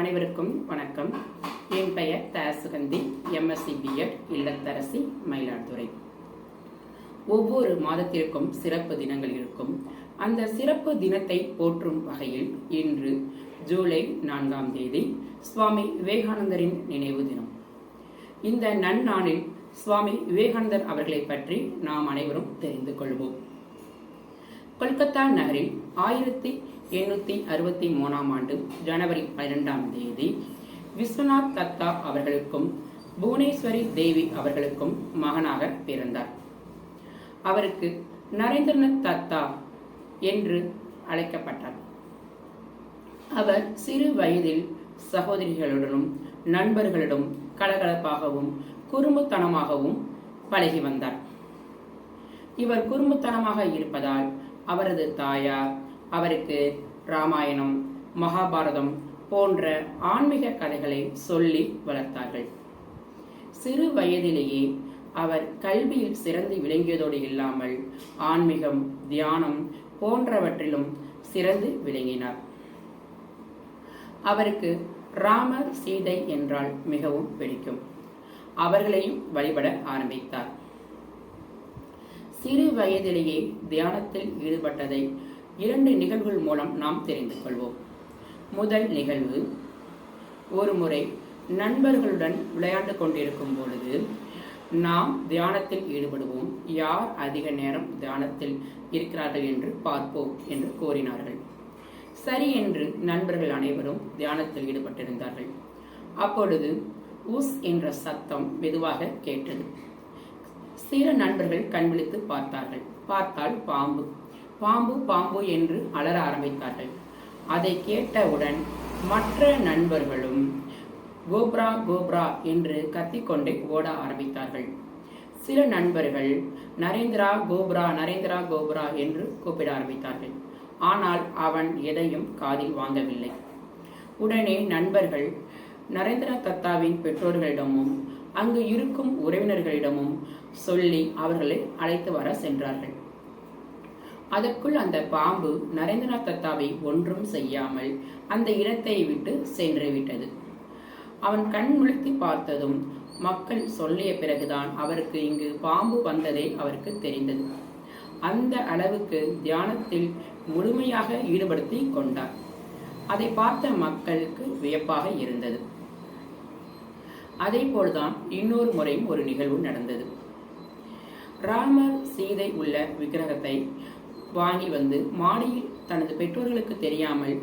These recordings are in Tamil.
அனைவருக்கும் வணக்கம். என் பெயர் த. சுகந்தி எம்எஸ்சி பிஎட் இல்லத்தரசி மயிலாடுதுறை. ஒவ்வொரு மாதத்திற்கும் சிறப்பு தினங்கள் இருக்கும். அந்த சிறப்பு தினத்தை போற்றும் வகையில் இன்று ஜூலை நான்காம் தேதி சுவாமி விவேகானந்தரின் நினைவு தினம். இந்த நன்னாளில் சுவாமி விவேகானந்தர் அவர்களை பற்றி நாம் அனைவரும் தெரிந்து கொள்வோம். கொல்கத்தா நகரில் ஆயிரத்தி எண்ணூற்றி அறுபத்தி மூணாம் ஆண்டு ஜனவரி பன்னிரெண்டாம் தேதி விஸ்வநாத் தத்தா அவர்களுக்கும் புவனேஸ்வரி தேவி அவர்களுக்கும் மகனாக பிறந்தார். அவருக்கு நரேந்திரநாத் தத்தா என்று அழைக்கப்பட்டார். அவர் சிறு வயதில் சகோதரிகளுடனும் நண்பர்களிடம் கலகலப்பாகவும் குறும்புத்தனமாகவும் பழகி வந்தார். இவர் குறும்புத்தனமாக இருப்பதால் அவரது தாயார் அவருக்கு ராமாயணம் மகாபாரதம் போன்ற ஆன்மீக கதைகளை சொல்லி வளர்த்தார்கள். சிறு வயதிலேயே அவர் கல்வியில் சிறந்து விளங்கியதோடு இல்லாமல் ஆன்மீகம் தியானம் போன்றவற்றிலும் சிறந்து விளங்கினார். அவருக்கு ராமர் சீதை என்றால் மிகவும் பிடிக்கும். அவர்களையும் வழிபட ஆரம்பித்தார். சிறு வயதிலேயே தியானத்தில் ஈடுபட்டதை இரண்டு நிகழ்வுகள் மூலம் நாம் தெரிந்து கொள்வோம். முதல் நிகழ்வு ஒரு முறை நண்பர்களுடன் விளையாண்டு கொண்டிருக்கும் பொழுது நாம் தியானத்தில் ஈடுபடுவோம். யார் அதிக நேரம் தியானத்தில் இருக்கிறார்கள் என்று பார்ப்போம் என்று கூறினார்கள். சரி என்று நண்பர்கள் அனைவரும் தியானத்தில் ஈடுபட்டிருந்தார்கள். அப்பொழுது உஸ் என்ற சத்தம் மெதுவாக கேட்டது. சில நண்பர்கள் கண்விழித்து பார்த்தார்கள். பார்த்தால் பாம்பு. பாம்பு பாம்பு என்று அலற ஆரம்பித்தார்கள். அதை கேட்டவுடன் மற்ற நண்பர்களும் கோப்ரா கோப்ரா என்று கத்திக்கொண்டே ஓட ஆரம்பித்தார்கள். சில நண்பர்கள் நரேந்திரா கோப்ரா நரேந்திரா கோப்ரா என்று கூப்பிட ஆரம்பித்தார்கள். ஆனால் அவன் எதையும் காதில் வாங்கவில்லை. உடனே நண்பர்கள் நரேந்திர தத்தாவின் பெற்றோர்களிடமும் அங்கு இருக்கும் உறவினர்களிடமும் சொல்லி அவர்களை அழைத்து வர சென்றார்கள். அதற்குள் அந்த பாம்பு நரேந்திரநாத் தத்தாவை ஒன்றும் செய்யாமல் அந்த இடத்தை விட்டு சென்று விட்டது. அவன் கண் முழுத்தி பார்த்ததும் மக்கள் சொல்லிய பிறகுதான் அவருக்கு இங்கு பாம்பு வந்ததே அவருக்கு தெரிந்தது. அந்த அளவுக்கு தியானத்தில் முழுமையாக ஈடுபடுத்தி கொண்டார். அதை பார்த்த மக்களுக்கு வியப்பாக இருந்தது. அதே போல்தான் இன்னொரு முறையும் ஒரு நிகழ்வு நடந்தது. ராமர் சீதை உள்ள விக்கிரகத்தை வாங்கி வந்து மாடியில் தனது பெற்றோர்களுக்கு தெரியாமல்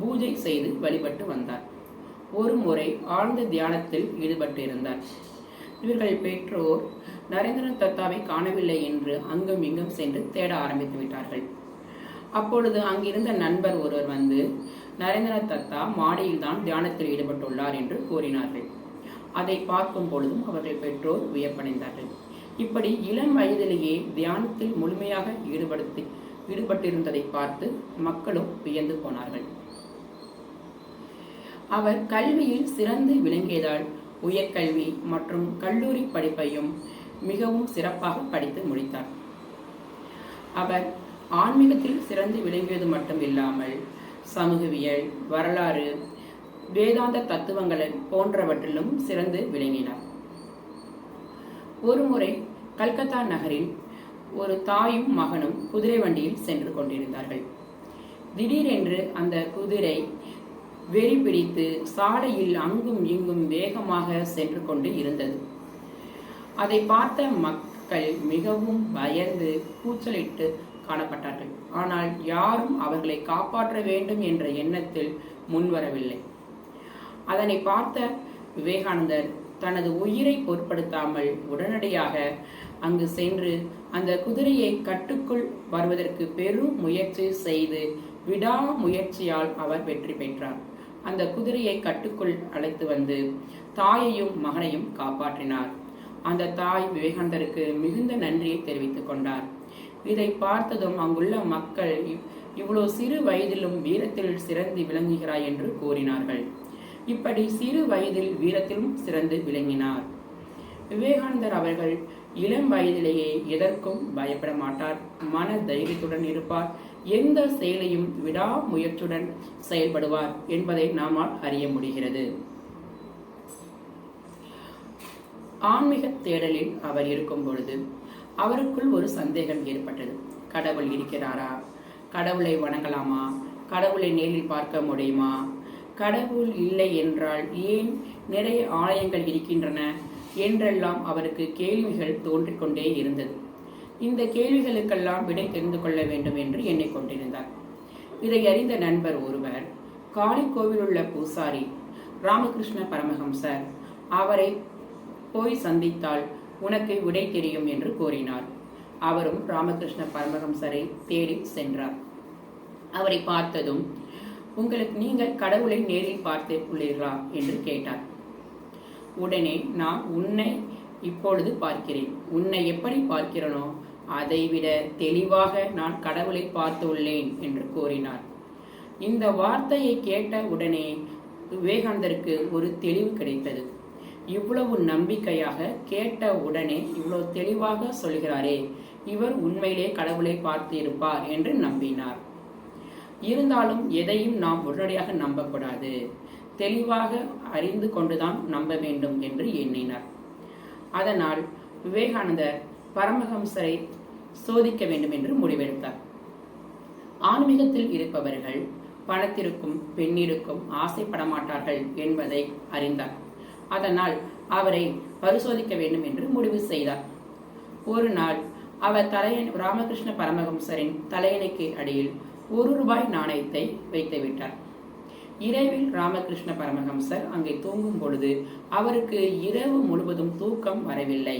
பூஜை செய்து வழிபட்டு வந்தார். ஒரு முறை ஆழ்ந்த தியானத்தில் ஈடுபட்டு இருந்தார் இவர்கள் பெற்றோர் நரேந்திரன் தத்தாவை காணவில்லை என்று அங்கும் இங்கும் சென்று தேட ஆரம்பித்து விட்டார்கள். அப்பொழுது அங்கிருந்த நண்பர் ஒருவர் வந்து நரேந்திரன் தத்தா மாடியில் தான் தியானத்தில் ஈடுபட்டுள்ளார் என்று கூறினார்கள். அதை பார்க்கும் பொழுதும் அவர்கள் பெற்றோர் வியப்படைந்தார்கள். இப்படி இளம் வயதிலேயே தியானத்தில் முழுமையாக ஈடுபடுத்தி ஈடுபட்டிருந்ததை பார்த்து மக்களும் வியந்து போனார்கள். அவர் கல்வியில் சிறந்து விளங்கியதால் உயர்கல்வி மற்றும் கல்லூரி படிப்பையும் மிகவும் சிறப்பாக படித்து முடித்தார். அவர் ஆன்மீகத்தில் சிறந்து விளங்கியது மட்டும் இல்லாமல் சமூகவியல் வரலாறு வேதாந்த தத்துவங்கள் போன்றவற்றிலும் சிறந்து விளங்கினார். ஒருமுறை கல்கத்தா நகரில் ஒரு தாயும் மகனும் குதிரை வண்டியில் சென்று கொண்டிருந்தார்கள். திடீரென்று அந்த குதிரை வெறி பிடித்து சாலையில் அங்கும் இங்கும் வேகமாக சென்று கொண்டு இருந்தது. அதை பார்த்த மக்கள் மிகவும் பயந்து கூச்சலிட்டு காணப்பட்டார்கள். ஆனால் யாரும் அவர்களை காப்பாற்ற வேண்டும் என்ற எண்ணத்தில் முன்வரவில்லை. அதனை பார்த்த விவேகானந்தர் தனது உயிரை பொருட்படுத்தாமல் உடனடியாக அங்கு சென்று அந்த குதிரையை கட்டுக்குள் வருவதற்கு பெரும் முயற்சி செய்து விடாமுயற்சியால் அவர் வெற்றி பெற்றார். அந்த குதிரையை கட்டுக்குள் அழைத்து வந்து தாயையும் மகனையும் காப்பாற்றினார். அந்த தாய் விவேகானந்தருக்கு மிகுந்த நன்றியை தெரிவித்துக் கொண்டார். இதை பார்த்ததும் அங்குள்ள மக்கள் இவ்வளோ சிறு வயதிலும் வீரத்தில் சிறந்து விளங்குகிறாய் என்று கூறினார்கள். இப்படி சிறு வயதில் வீரத்திலும் சிறந்து விளங்கினார். விவேகானந்தர் அவர்கள் இளம் வயதிலேயே எதற்கும் பயப்பட மாட்டார். மன தைரியத்துடன் இருப்பார். எந்த செயலையும் விடாமுயற்சியுடன் செயல்படுவார் என்பதை நாமால் அறிய முடிகிறது. ஆன்மீக தேடலில் அவர் இருக்கும் பொழுது அவருக்குள் ஒரு சந்தேகம் ஏற்பட்டது. கடவுள் இருக்கிறாரா? கடவுளை வணங்கலாமா? கடவுளை நேரில் பார்க்க முடியுமா? கடவுள் இல்லை என்றால் ஏன் நிறைய ஆலயங்கள் இருக்கின்றன? என்றெல்லாம் அவருக்கு கேள்விகள் தோன்றிக்கொண்டே இருந்தது. இந்த கேள்விகளுக்கெல்லாம் விடை தெரிந்து கொள்ள வேண்டும் என்று எண்ணிக்கொண்டிருந்தார் இதை அறிந்த நண்பர் ஒருவர் காளி கோவில் உள்ள பூசாரி ராமகிருஷ்ண பரமஹம்சர் அவரை போய் சந்தித்தால் உனக்கு விடை தெரியும் என்று கூறினார். அவரும் ராமகிருஷ்ண பரமஹம்சரை தேடி சென்றார். அவரை பார்த்ததும் உங்களுக்கு நீங்கள் கடவுளை நேரில் பார்த்து உள்ளீர்களா என்று கேட்டார். உடனே நான் உன்னை இப்பொழுது பார்க்கிறேன். உன்னை எப்படி பார்க்கிறனோ அதைவிட தெளிவாக நான் கடவுளை பார்த்து உள்ளேன் என்று கூறினார். இந்த வார்த்தையை கேட்ட உடனே விவேகானந்தருக்கு ஒரு தெளிவு கிடைத்தது. இவ்வளவு நம்பிக்கையாக கேட்ட உடனே இவ்வளவு தெளிவாக சொல்கிறாரே இவர் உண்மையிலே கடவுளை பார்த்து இருப்பார் என்று நம்பினார். இருந்தாலும் எதையும் நாம் உடனடியாக நம்பக்கூடாது. தெளிவாக அறிந்து கொண்டுதான் நம்ப வேண்டும் என்று எண்ணினார். அதனால் விவேகானந்தர் பரமஹம்சரை சோதிக்க வேண்டும் என்று முடிவெடுத்தார். ஆன்மீகத்தில் இருப்பவர்கள் பணத்திற்கும் பெண்ணிற்கும் ஆசைப்பட மாட்டார்கள் என்பதை அறிந்தார். அதனால் அவரை பரிசோதிக்க வேண்டும் என்று முடிவு செய்தார். ஒரு நாள் அவர் தலையன் ராமகிருஷ்ண பரமஹம்சரின் தலையணைக்கு அடியில் ஒரு ரூபாய் நாணயத்தை வைத்து விட்டார் இரவில் ராமகிருஷ்ண பரமஹம்சர் அங்கே தூங்கும் பொழுது அவருக்கு இரவு முழுவதும் தூக்கம் வரவில்லை.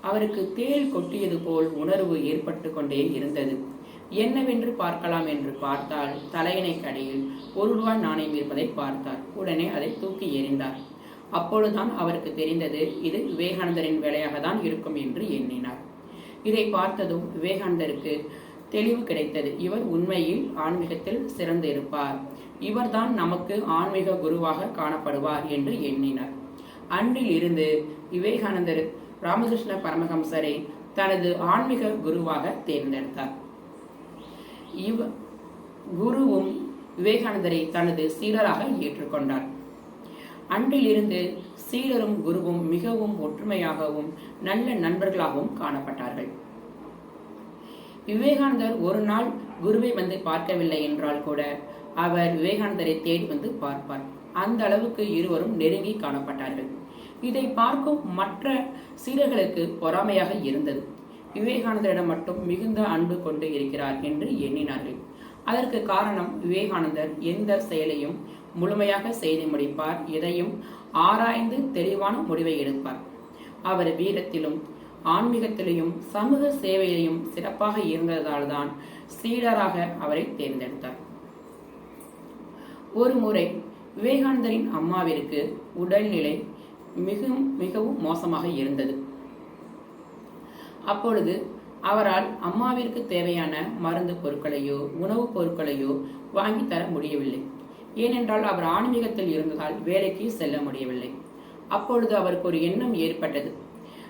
அவருக்கு தேள் கொட்டியது போல் உணர்வு ஏற்பட்டு கொண்டே இருந்தது. என்னவென்று பார்க்கலாம் என்று பார்த்தால் தலையணை கடையில் ஒரு ரூபாய் நாணயம் இருப்பதை பார்த்தார். உடனே அதை தூக்கி எறிந்தார். அப்பொழுதுதான் அவருக்கு தெரிந்தது இது விவேகானந்தரின் வேலையாக தான் இருக்கும் என்று எண்ணினார். இதை பார்த்ததும் விவேகானந்தருக்கு தெளிவு கிடைத்தது. இவர் உண்மையில் ஆன்மீகத்தில் சிறந்திருப்பார். இவர்தான் நமக்கு ஆன்மீக குருவாக காணப்படுவார் என்று எண்ணினார். அன்றில் இருந்து விவேகானந்தர் ராமகிருஷ்ண பரமஹம்சரை தனது ஆன்மீக குருவாக தேர்ந்தெடுத்தார். இவ குருவும் விவேகானந்தரை தனது சீடராக ஏற்றுக்கொண்டார். அன்றிலிருந்து சீடரும் குருவும் மிகவும் ஒற்றுமையாகவும் நல்ல நண்பர்களாகவும் காணப்பட்டார்கள். விவேகானந்தர் ஒரு நாள் குருவை வந்து பார்க்கவில்லை என்றால் கூட அவர் விவேகானந்தரை தேடி வந்து பார்ப்பார். அந்த அளவுக்கு இருவரும் நெருங்கி காணப்பட்டார்கள். இதை பார்க்கும் மற்ற சீடர்களுக்கு பொறாமையாக இருந்தது. விவேகானந்தரிடம் மட்டும் மிகுந்த அன்பு கொண்டு இருக்கிறார் என்று எண்ணினார்கள். அதற்கு காரணம் விவேகானந்தர் எந்த செயலையும் முழுமையாக செய்து முடிப்பார் எதையும் ஆராய்ந்து தெளிவான முடிவை எடுப்பார். அவர் வீரத்திலும் ஆன்மீகத்திலையும் சமூக சேவையிலையும் சிறப்பாக இருந்ததால் தான் சீடராக அவரை தேர்ந்தெடுத்தார். ஒரு முறை விவேகானந்தரின் அம்மாவிற்கு உடல்நிலை மிகவும் மிகவும் மோசமாக இருந்தது. அப்பொழுது அவரால் அம்மாவிற்கு தேவையான மருந்து பொருட்களையோ உணவுப் பொருட்களையோ வாங்கி தர முடியவில்லை. ஏனென்றால் அவர் ஆன்மீகத்தில் இருந்ததால் வேலைக்கு செல்ல முடியவில்லை. அப்பொழுது அவருக்கு ஒரு எண்ணம் ஏற்பட்டது.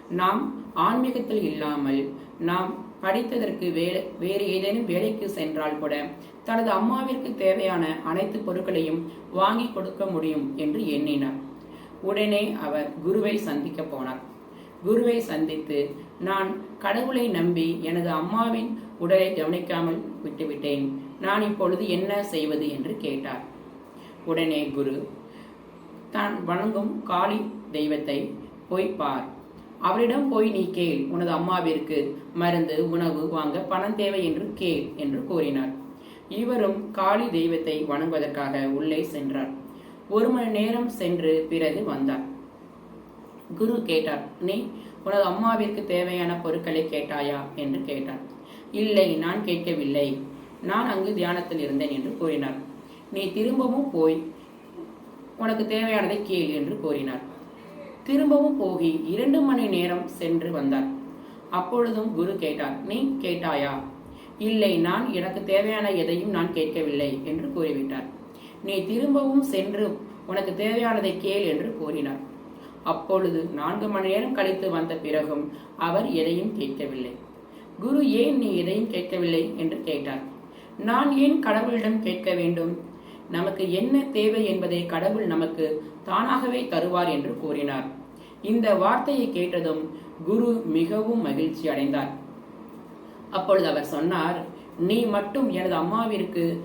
நாம் ஆன்மீகத்தில் இல்லாமல் நாம் படித்ததற்கு வேலை வேறு ஏதேனும் வேலைக்கு சென்றால் கூட தனது அம்மாவிற்கு தேவையான அனைத்து பொருட்களையும் வாங்கி கொடுக்க முடியும் என்று எண்ணினார். உடனே அவர் குருவை சந்திக்க போனார். குருவை சந்தித்து நான் கடவுளை நம்பி எனது அம்மாவின் உடலை கவனிக்காமல் விட்டுவிட்டேன். நான் இப்பொழுது என்ன செய்வது? என்று கேட்டார். உடனே குரு தான் வணங்கும் காளி தெய்வத்தை போய் பார். அவரிடம் போய் நீ கேள் உனது அம்மாவிற்கு மருந்து உணவு வாங்க பணம் தேவை என்று கேள் என்று கூறினார் இவரும் காளி தெய்வத்தை வணங்குவதற்காக உள்ளே சென்றார். ஒரு மணி நேரம் சென்று பிறகு வந்தார். குரு கேட்டார் நீ உனது அம்மாவிற்கு தேவையான பொருட்களை கேட்டாயா? என்று கேட்டார். இல்லை நான் கேட்கவில்லை. நான் அங்கு தியானத்தில் இருந்தேன் என்று கூறினார். நீ திரும்பவும் போய் உனக்கு தேவையானதை கேள் என்று கூறினார். திரும்பவும் போகி இரண்டு மணி நேரம் சென்று வந்தார். அப்பொழுதும் குரு கேட்டார் நீ கேட்டாயா? இல்லை நான் எனக்கு தேவையான எதையும் நான் கேட்கவில்லை என்று கூறிவிட்டார். நீ திரும்பவும் சென்று உனக்கு தேவையானதை கேள் என்று கூறினார். அப்பொழுது நான்கு மணி நேரம் கழித்து வந்த பிறகும் அவர் எதையும் கேட்கவில்லை. குரு ஏன் நீ எதையும் கேட்கவில்லை? என்று கேட்டார். நான் ஏன் கடவுளிடம் கேட்க வேண்டும்? நமக்கு என்ன தேவை என்பதை கடவுள் நமக்கு தானாகவே தருவார் என்று கூறினார். இந்த வார்த்தையை கேட்டதும் குரு மிகவும் மகிழ்ச்சி அடைந்தார். அப்பொழுது அவர் சொன்னார் நீ மட்டும் எனது அம்மாவிற்கு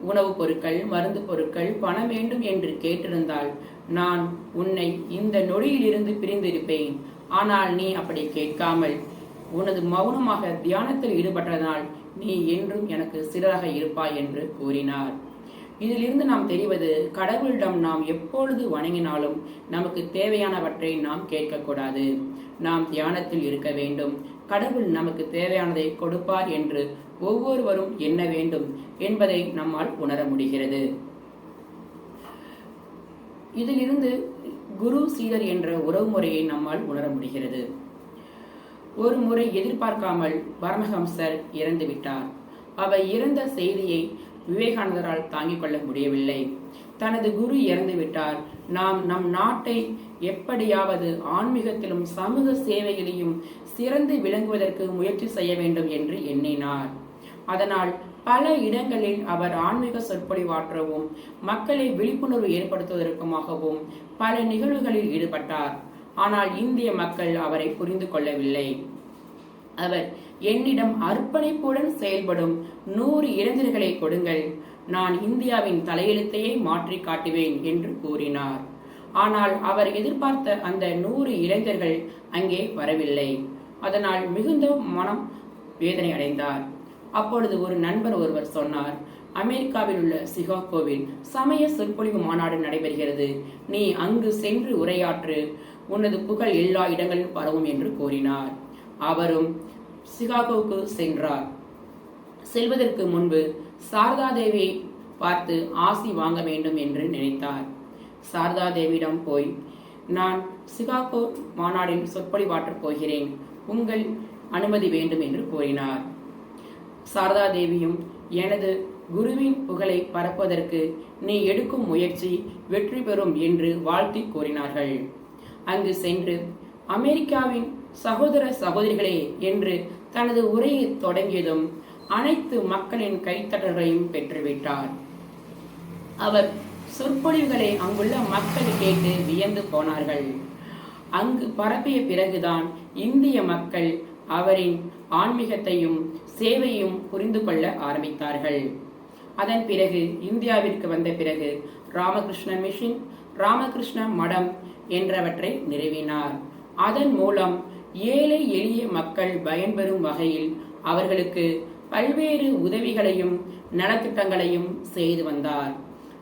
உணவுப் பொருட்கள் மருந்து பொருட்கள் பணம் வேண்டும் என்று கேட்டிருந்தால் நான் உன்னை இந்த நொடியிலிருந்து பிரிந்திருப்பேன். ஆனால் நீ அப்படி கேட்காமல் உனது மௌனமாக தியானத்தில் ஈடுபட்டதனால் நீ என்றும் எனக்கு சிறராக இருப்பாய் என்று கூறினார். இதிலிருந்து நாம் தெரிவது கடவுளிடம் நாம் எப்பொழுது வணங்கினாலும் நமக்கு தேவையானவற்றை நாம் கேட்கக்கூடாது. நாம் தியானத்தில் இருக்க வேண்டும். கடவுள் நமக்கு தேவையானதை கொடுப்பார் என்று ஒவ்வொருவரும் எண்ண வேண்டும் என்பதை நம்மால் உணர முடிகிறது. இதிலிருந்து குரு சீடர் என்ற உறவுமுறையை நம்மால் உணர முடிகிறது. ஒரு முறை எதிர்பார்க்காமல் பரமஹம்சர் இறந்துவிட்டார். அவர் இறந்த செய்தியை விவேகானந்தரால் தாங்கிக் கொள்ள முடியவில்லை. தனது குரு இறந்துவிட்டார் நாம் நம் நாட்டை எப்படியாவது ஆன்மீகத்திலும் சமூக சேவையிலையும் சிறந்து விளங்குவதற்கு முயற்சி செய்ய வேண்டும் என்று எண்ணினார். அதனால் பல இடங்களில் அவர் ஆன்மீக சொற்பொழிவாற்றவும் மக்களை விழிப்புணர்வு ஏற்படுத்துவதற்குமாகவும் பல நிகழ்வுகளில் ஈடுபட்டார். ஆனால் இந்திய மக்கள் அவரை புரிந்து கொள்ளவில்லை. அவர் என்னிடம் அர்ப்பணிப்புடன் செயல்படும் நூறு இளைஞர்களை கொடுங்கள். நான் இந்தியாவின் தலையெழுத்தையே மாற்றி காட்டுவேன் என்று கூறினார். ஆனால் அவர் எதிர்பார்த்த அந்த நூறு இளைஞர்கள் அங்கே வரவில்லை. அதனால் மிகுந்த மனம் வேதனை அடைந்தார். அப்பொழுது ஒரு நண்பர் ஒருவர் சொன்னார் அமெரிக்காவில் உள்ள சிகாகோவில் சமய சொற்பொழிவு மாநாடு நடைபெறுகிறது. நீ அங்கு சென்று உரையாற்று. உனது புகழ் எல்லா இடங்களிலும் பரவும் என்று கூறினார். அவரும் சிகாகோவுக்கு சென்றார். செல்வதற்கு முன்பு சாரதா தேவியை பார்த்து ஆசி வாங்க வேண்டும் என்று நினைத்தார். சாரதா தேவியிடம் போய் நான் சிகாகோ மாநாடில் சொற்பொழிவாற்றப் போகிறேன். உங்கள் அனுமதி வேண்டும் என்று கூறினார். சாரதா தேவியும் எனது குருவின் புகழை பரப்புவதற்கு நீ எடுக்கும் முயற்சி வெற்றி பெறும் என்று வாழ்த்தி கூறினார்கள். அங்கு சென்று அமெரிக்காவின் சகோதர சகோதரிகளே என்று தனது உரையை தொடங்கியதும் அனைத்து மக்களின் கைத்தட்டல்களையும் பெற்றுவிட்டார். அவர் சொற்பொழிவுகளை அங்குள்ள மக்கள் கேட்டு வியந்து போனார்கள். அங்கு பரப்பிய பிறகுதான் இந்திய மக்கள் அவரின் ஆன்மீகத்தையும் சேவையும் புரிந்து கொள்ள ஆரம்பித்தார்கள். அதன் பிறகு இந்தியாவிற்கு வந்த பிறகு ராமகிருஷ்ண மிஷின் ராமகிருஷ்ண மடம் என்றவற்றை நிறுவினார். அதன் மூலம் ஏழை எளிய மக்கள் பயன்பெறும் வகையில் அவர்களுக்கு பல்வேறு உதவிகளையும் நலத்திட்டங்களையும் செய்து வந்தார்.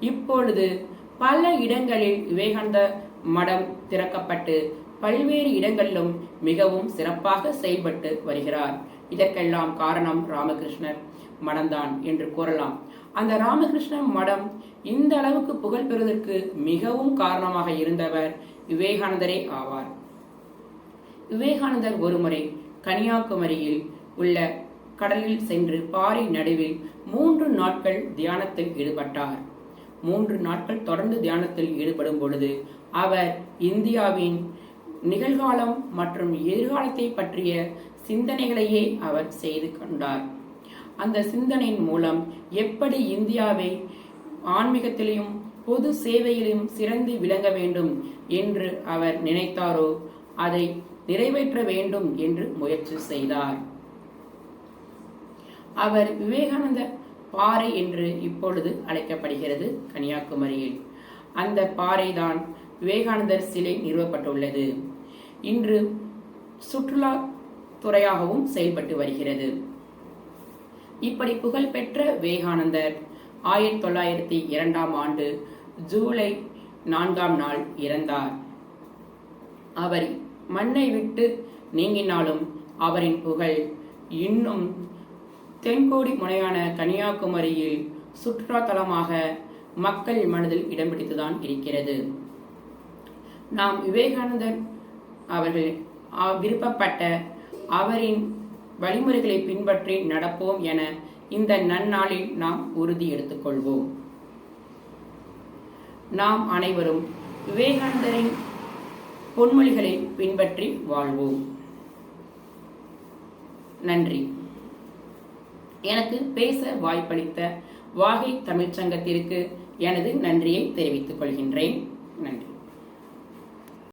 இப்பொழுது பல இடங்களில் விவேகானந்த மடம் திறக்கப்பட்டு பல்வேறு இடங்களிலும் மிகவும் சிறப்பாக செயல்பட்டு வருகிறார். இதற்கெல்லாம் காரணம் ராமகிருஷ்ணர் மடம்தான் என்று கூறலாம். அந்த ராமகிருஷ்ண மடம் இந்த அளவுக்கு புகழ் பெறுவதற்கு மிகவும் காரணமாக இருந்தவர் விவேகானந்தரே ஆவார். விவேகானந்தர் ஒருமுறை கன்னியாகுமரியில் உள்ள கடலில் சென்று பாறை நடுவில் மூன்று நாட்கள் தியானத்தில் ஈடுபட்டார். மூன்று நாட்கள் தொடர்ந்து தியானத்தில் ஈடுபடும் பொழுது அவர் இந்தியாவின் நிகழ்காலம் மற்றும் எதிர்காலத்தை பற்றிய சிந்தனைகளையே அவர் செய்து கொண்டார். அந்த சிந்தனையின் மூலம் எப்படி இந்தியாவை ஆன்மீகத்திலையும் பொது சேவையிலும் சிறந்து விளங்க வேண்டும் என்று அவர் நினைத்தாரோ அதை நிறைவேற்ற வேண்டும் என்று முயற்சி செய்தார். அவர் விவேகானந்த பாறை என்று இப்பொழுது அழைக்கப்படுகிறது கன்னியாகுமரியில். அந்த பாறைதான் விவேகானந்தர் சிலை நிறுவப்பட்டுள்ளது. இன்று சுற்றுலா துறையாகவும் செயல்பட்டு வருகிறது. இப்படி புகழ்பெற்ற விவேகானந்தர் ஆயிரத்தி தொள்ளாயிரத்தி இரண்டாம் ஆண்டு ஜூலை நான்காம் நாள் இறந்தார். அவர் மண்ணை விட்டு நீங்கினாலும் அவரின் புகழ் இன்னும் தென்கோடி முனையான கன்னியாகுமரியில் சுற்றுலா தலமாக மக்கள் மனதில் இடம் பிடித்துதான் இருக்கிறது. நாம் விவேகானந்தர் அவர்கள் விருப்பப்பட்ட அவரின் வழிமுறைகளை பின்பற்றி நடப்போம் என இந்த நன்னாளில் நாம் உறுதி எடுத்துக்கொள்வோம். நாம் அனைவரும் விவேகானந்தரின் பொன்மொழிகளை பின்பற்றி வாழ்வோம். நன்றி. எனக்கு பேச வாய்ப்பளித்த வாகை தமிழ்ச்சங்கத்திற்கு எனது நன்றியை தெரிவித்துக் கொள்கின்றேன். நன்றி.